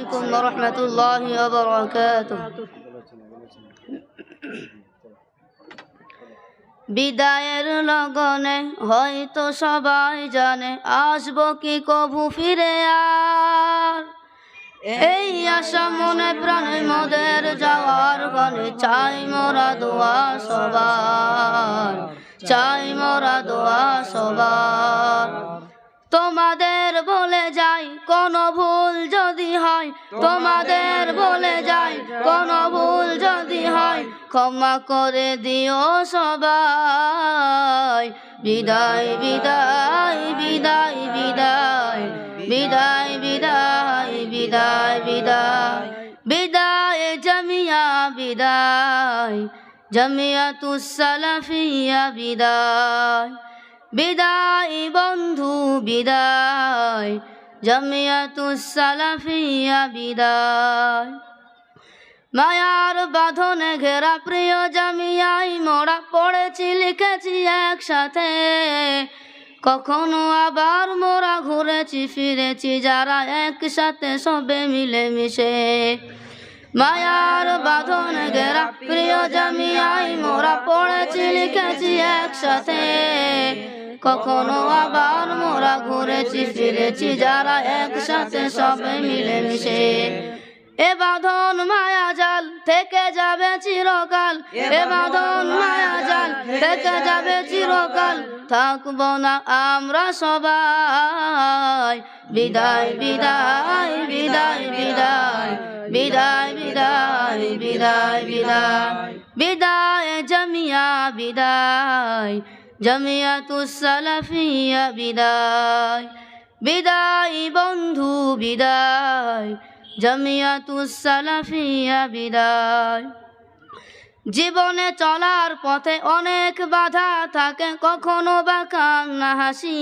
عليكم ورحمة الله وبركاته বিদায়ের লগনে হয়তো সবাই জানে, আসব কি কবু ফিরে আর? এই আশা মনে প্রাণে মদের যাওয়ার গনে চাই মোরা দোয়া সবার, চাই মোরা দোয়া সবার। তোমাদের বলে যাই কোনো ভুল তোমাদের বলে যাই, কোনো ভুল যদি হয়, ক্ষমা করে দিও সবাই। বিদায় বিদায় বিদায় বিদায় বিদায় বিদায় বিদায় বিদায়। বিদায় জামিয়া, বিদায়। জামিয়াতুস সালাফিয়া বিদায়। বিদায় বন্ধু, বিদায়। বিদায়। মায়ার বাঁধনে ঘেরা প্রিয় জামিয়াই মোড়া পড়েছি, লিখেছি একসাথে। কখনো আবার মোরা ঘুরেছি, ফিরেছি যারা একসাথে সবে মিলে মিশে মায়ার বাঁধন ঘেরা প্রিয় জামিয়াই মোরা পড়েছি, লিখেছি একসাথে। কখনো আবার মোরা ঘুরেছি, ফিরেছি, যারা একসাথে সবে মিলে মিশে এ বাঁধন মায়া জাল থেকে যাবে চিরকাল, এ বাঁধন মায়া জাল থেকে যাবে চিরকাল। থাকব না আমরা সবাই। বিদায় বিদায় বিদায় বিদায় বিদায় বিদায় বিদায় বিদায়। বিদায় জমিয়া, বিদায়। সালাফিয়া বিদায় বিদায় বন্ধু বিদায় সালাফিয়া বিদায়। জীবনে চলার পথে অনেক বাধা থাকে, কখনো বা কান্না হাসি।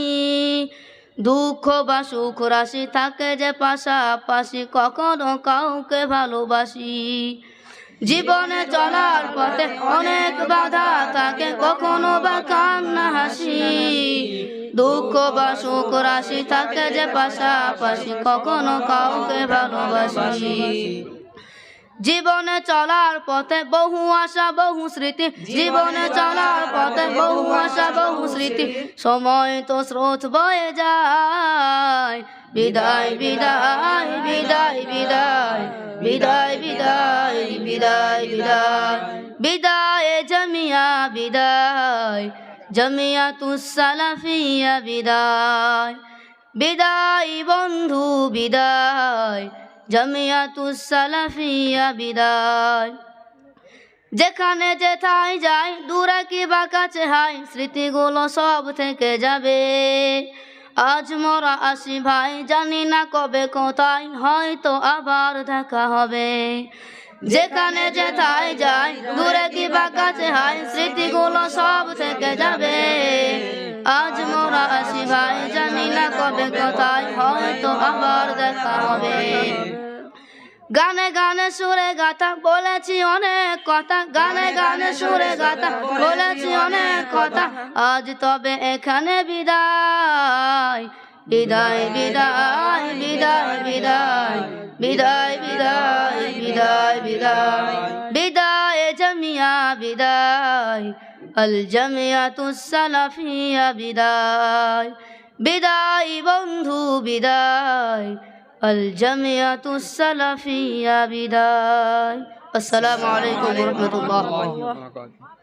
দুঃখ বা সুখ রাশি থাকে যে পাশাপাশি কখনো কাউকে ভালোবাসি। জীবনে চলার পথে অনেক বাধা থাকে, কখনো বা কান্না হাসি। দুঃখ বা সুখ রাশি থাকে যে পাশাপাশি, কখনো কাউকে ভালোবাসি। জীবনে চলার পথে বহু আশা, বহু স্মৃতি। জীবনে চলার পথে বহু আশা, বহু স্মৃতি। সময় তো স্রোত বয়ে যায়। বিদায় বিদায় বিদায় বিদায় বিদায় বিদায় বিদায় বিদায়। বিদায় জমিয়া বিদায়, জামিয়া তুসালাফিয়া বিদায়। বিদায় বন্ধু বিদায় জামিয়াতুস সালাফিয়া বিদায়। যেখানে যেথায় যায়, দূরে কি বা কাছে হয়, স্মৃতিগুলো সব থেকে যাবে। আজ মোরা আসি ভাই, জানি না কবে কোথায়, হয়তো আবার দেখা হবে। যেখানে যেথায় যাই, দূরে কি বা কাছে হয় স্মৃতিগুলো সব থেকে যাবে। আজ মোরা আসি ভাই, জানি না কবে কোথায়, হয়তো আবার দেখা হবে। গানে গানে সুরে গাথা বলেছি অনেক কথা। গানে গানে সুরে গাথা বলেছি অনেক কথা। আজ তবে এখানে বিদায়। বিদায় বিদায় বিদায় বিদায়। বিদায় বিদায় বিদায় বিদায়। বিদায় জমিয়া বিদায়। আল জামিয়াতুস সালাফিয়া বিদায়। বিদায় বন্ধু বিদায়। الجمعية السلفية بداية السلام عليكم ورحمة الله. وبركاته